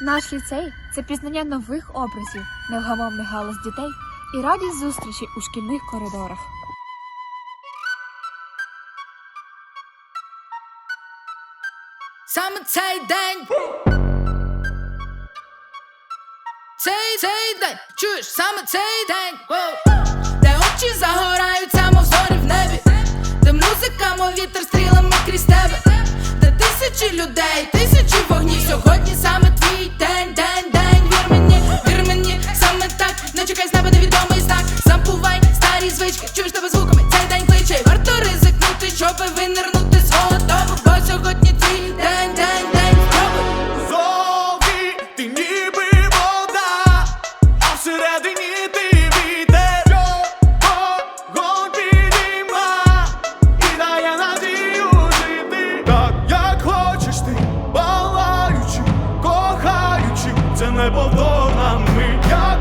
Наш ліцей це пізнання нових образів, невгамовний галас дітей і радість зустрічі у шкільних коридорах. Саме цей день. Цей цей день, чуєш, саме цей день, неповторна мить.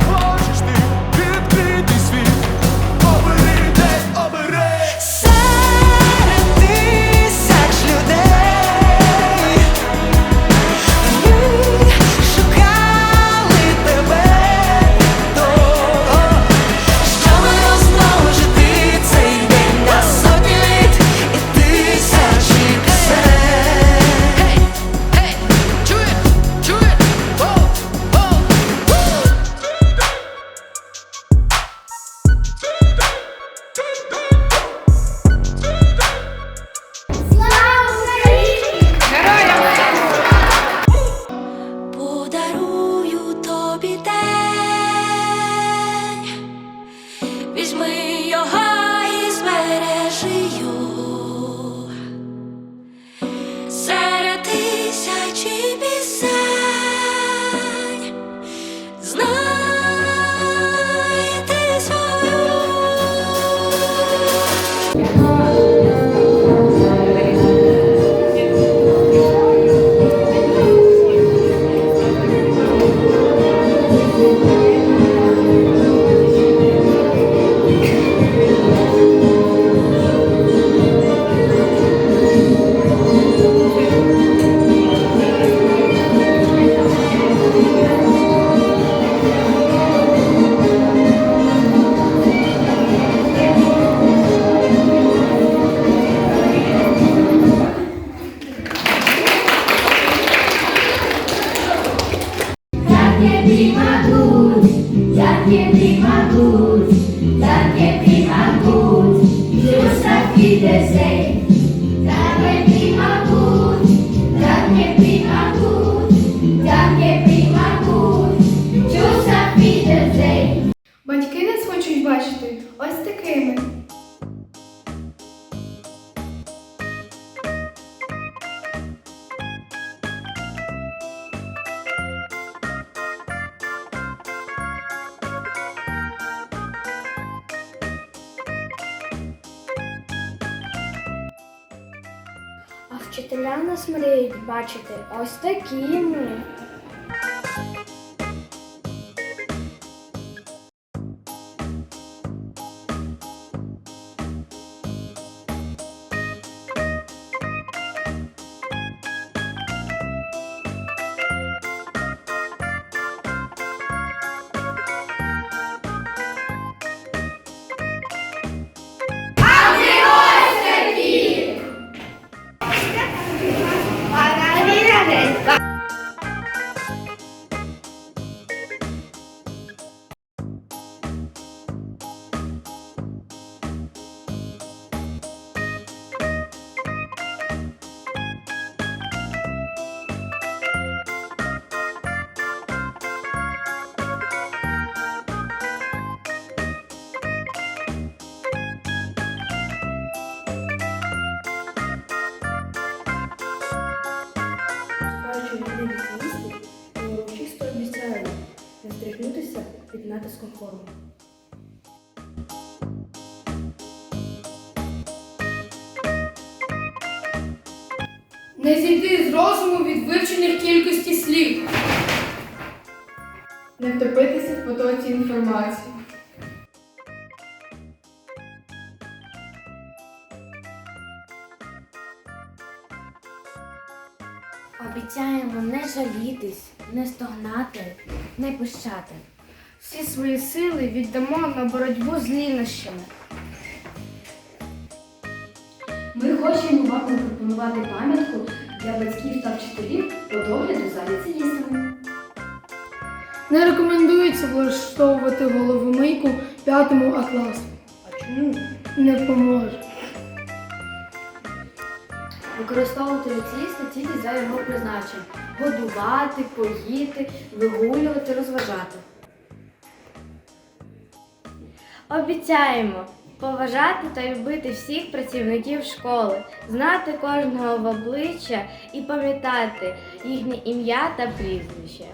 Just auf Wiedersehen. Батьки нас хочуть бачити ось такими. Вчителя нас мріють бачити ось такими. 来 натиском форми. Не зійти з розуму від вивчення кількості слів. Не втопитися в потоці інформації. Обіцяємо не жалітись, не стогнати, не пищати. Всі свої сили віддамо на боротьбу з лінощами. Ми хочемо вам запропонувати пам'ятку для батьків та вчителів по догляду за ліцеїстами. Не рекомендується влаштовувати головомийку п'ятому А класу. А чому? Не поможе. Використовувати ліцеїста тільки за його призначенням. Годувати, поїти, вигулювати, розважати. Обіцяємо поважати та любити всіх працівників школи, знати кожного в обличчя і пам'ятати їхнє ім'я та прізвище.